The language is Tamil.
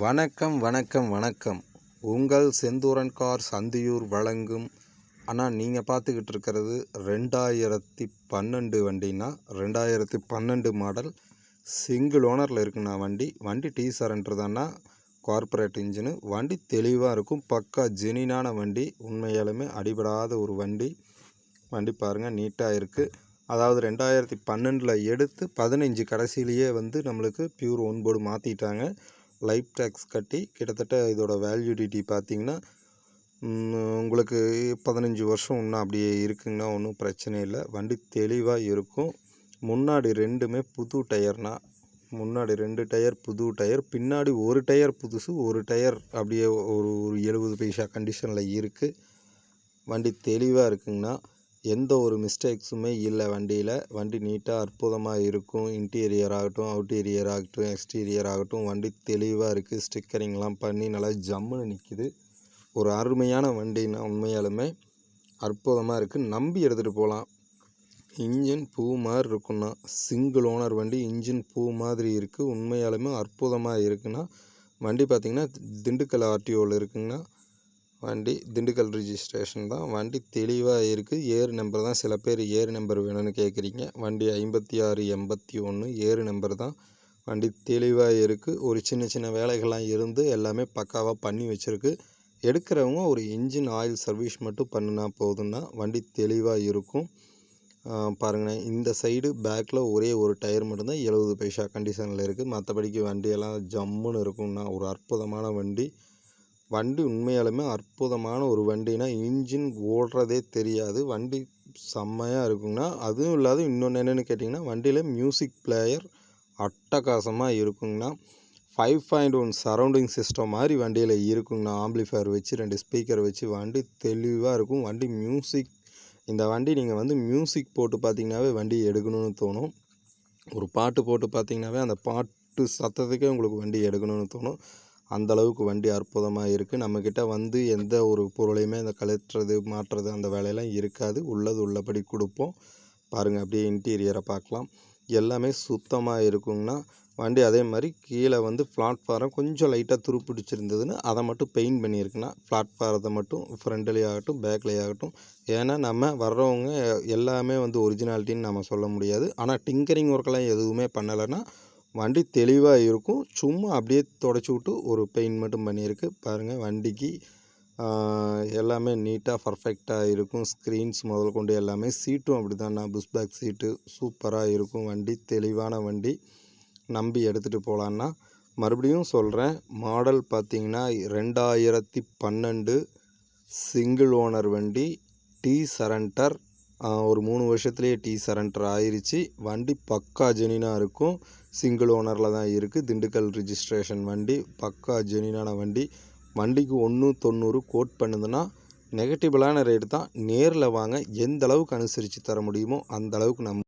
வணக்கம் வணக்கம் வணக்கம். உங்கள் செந்தூரன் கார் சந்தியூர் வழங்கும். அண்ணா நீங்கள் பார்த்துக்கிட்டு இருக்கிறது ரெண்டாயிரத்தி பன்னெண்டு வண்டினா ரெண்டாயிரத்தி பன்னெண்டு மாடல். சிங்கிள் ஓனரில் இருக்குண்ணா வண்டி. வண்டி டீ சரண்டர் தானா கார்ப்பரேட் இன்ஜினு. வண்டி தெளிவாக இருக்கும். பக்கா ஜெனினான வண்டி. உண்மையாலுமே அடிபடாத ஒரு வண்டி. வண்டி பாருங்கள் நீட்டாக இருக்குது அதாவது ரெண்டாயிரத்தி பன்னெண்டில் எடுத்து பதினஞ்சு கடைசியிலேயே வந்து நம்மளுக்கு பியூர் ஒன்போர்டு மாற்றிட்டாங்க லைஃப் டேக்ஸ் கட்டி கிட்டத்தட்ட இதோட வேல்யூடிட்டி பார்த்திங்கன்னா உங்களுக்கு பதினஞ்சு வருஷம் இன்னும் அப்படியே இருக்குங்கன்னா ஒன்றும் பிரச்சனை இல்லை. வண்டி தெளிவாக இருக்கும். முன்னாடி ரெண்டுமே புது டயர்னா முன்னாடி ரெண்டு டயர் புது டயர் பின்னாடி ஒரு டயர் புதுசு ஒரு டயர் அப்படியே ஒரு ஒரு எழுபது பைசா கண்டிஷனில் இருக்குது வண்டி தெளிவாக இருக்குங்கண்ணா எந்த ஒரு மிஸ்டேக்ஸுமே இல்லை. வண்டியில் வண்டி நீட்டாக அற்புதமாக இருக்கும். இன்டீரியர் ஆகட்டும் அவுட்டீரியர் ஆகட்டும் எக்ஸ்டீரியர் ஆகட்டும் வண்டி தெளிவாக இருக்குது ஸ்டிக்கரிங்லாம் பண்ணி நல்லா ஜம்முன்னு நிற்கிது ஒரு அருமையான வண்டினா உண்மையாலுமே அற்புதமாக இருக்குது நம்பி எடுத்துகிட்டு போகலாம் இன்ஜின் பூ மாதிரி இருக்குண்ணா சிங்கிள் ஓனர் வண்டி இன்ஜின் பூ மாதிரி இருக்குது உண்மையாலுமே அற்புதமாக இருக்குண்ணா வண்டி பார்த்திங்கன்னா திண்டுக்கல் ஆர்டிஓவில் இருக்குங்கண்ணா வண்டி திண்டுக்கல் ரிஜிஸ்ட்ரேஷன் தான். வண்டி தெளிவாக இருக்குது ஏறு நம்பர் தான். சில பேர் ஏறு நம்பர் வேணும்னு கேட்குறீங்க வண்டி ஐம்பத்தி ஆறு எண்பத்தி ஒன்று ஏறு நம்பர் தான். வண்டி தெளிவாக இருக்குது ஒரு சின்ன சின்ன வேலைகள்லாம் இருந்து எல்லாமே பக்காவாக பண்ணி வச்சுருக்கு. எடுக்கிறவங்க ஒரு இன்ஜின் ஆயில் சர்வீஸ் மட்டும் பண்ணினா போதும்னா வண்டி தெளிவாக இருக்கும். பாருங்கண்ணே இந்த சைடு பேக்கில் ஒரே ஒரு டயர் மட்டும்தான் எழுபது பைசா கண்டிஷனில் இருக்குது மற்றபடிக்கு வண்டியெல்லாம் ஜம்முன்னு இருக்கும்னா ஒரு அற்புதமான வண்டி. வண்டி உண்மையாலுமே அற்புதமான ஒரு வண்டினா இன்ஜின் ஓடுறதே தெரியாது. வண்டி செம்மையாக இருக்குங்கண்ணா. அதுவும் இல்லாத இன்னொன்று என்னென்னு கேட்டிங்கன்னா வண்டியில் மியூசிக் பிளேயர் அட்டகாசமாக இருக்குங்கண்ணா. Five point one surrounding system மாதிரி வண்டியில் இருக்குங்கண்ணா. ஆம்பிளிஃபயர் வச்சு ரெண்டு ஸ்பீக்கர் வச்சு வண்டி தெளிவாக இருக்கும். வண்டி மியூசிக் இந்த வண்டி நீங்கள் வந்து மியூசிக் போட்டு பார்த்தீங்கன்னாவே வண்டி எடுக்கணும்னு தோணும். ஒரு பாட்டு போட்டு பார்த்தீங்கன்னாவே அந்த பாட்டு சத்தத்துக்கே உங்களுக்கு வண்டி எடுக்கணும்னு தோணும். அந்த அளவுக்கு வண்டி அற்புதமாக இருக்குது நம்மக்கிட்ட வந்து எந்த ஒரு பொருளையுமே இந்த கழட்டுறது மாட்டுறது அந்த வேலையெல்லாம் இருக்காது. உள்ளது உள்ளபடி கொடுப்போம். பாருங்கள் அப்படியே இன்டீரியரை பார்க்கலாம். எல்லாமே சுத்தமாக இருக்குங்கண்ணா வண்டி அதே மாதிரி கீழே வந்து பிளாட்ஃபாரம் கொஞ்சம் லைட்டாக துருப்பிடிச்சிருந்ததுன்னு அதை மட்டும் பெயிண்ட் பண்ணியிருக்குண்ணா பிளாட்ஃபாரத்தை மட்டும் ஃப்ரண்ட்லேயே ஆகட்டும் பேக்லேயே ஆகட்டும். ஏன்னா நம்ம வர்றவங்க எல்லாமே வந்து ஒரிஜினாலிட்டின்னு நம்ம சொல்ல முடியாது. ஆனால் டிங்கரிங் ஒர்க்கெல்லாம் எதுவுமே பண்ணலைன்னா வண்டி தெளிவாக இருக்கும். சும்மா அப்படியே தொடச்சி விட்டு ஒரு பெயிண்ட் மட்டும் பண்ணியிருக்கு. பாருங்கள் வண்டிக்கு எல்லாமே நீட்டாக பர்ஃபெக்டாக இருக்கும். ஸ்க்ரீன்ஸ் முதல் கொண்டு எல்லாமே சீட்டும் அப்படி தான் புஷ் பேக் சீட்டு சூப்பராக இருக்கும். வண்டி தெளிவான வண்டி. நம்பி எடுத்துகிட்டு போகலான்னா மறுபடியும் சொல்கிறேன் மாடல் பார்த்திங்கன்னா ரெண்டாயிரத்தி பன்னெண்டு சிங்கிள் ஓனர் வண்டி டி சரண்டர் ஒரு மூணு வருஷத்துலேயே டி சரண்டர் ஆயிடுச்சு வண்டி பக்கா ஜெனினாக இருக்கும். சிங்கிள் ஓனரில் தான் இருக்குது திண்டுக்கல் ரிஜிஸ்ட்ரேஷன் வண்டி பக்கா ஜெனினான வண்டி. வண்டிக்கு ஒன்று தொண்ணூறு கோட் பண்ணுதுன்னா நெகட்டிவலான ரேட்டு தான். நேரில் வாங்க எந்த அளவுக்கு அனுசரித்து தர முடியுமோ அந்த அளவுக்கு நம்ம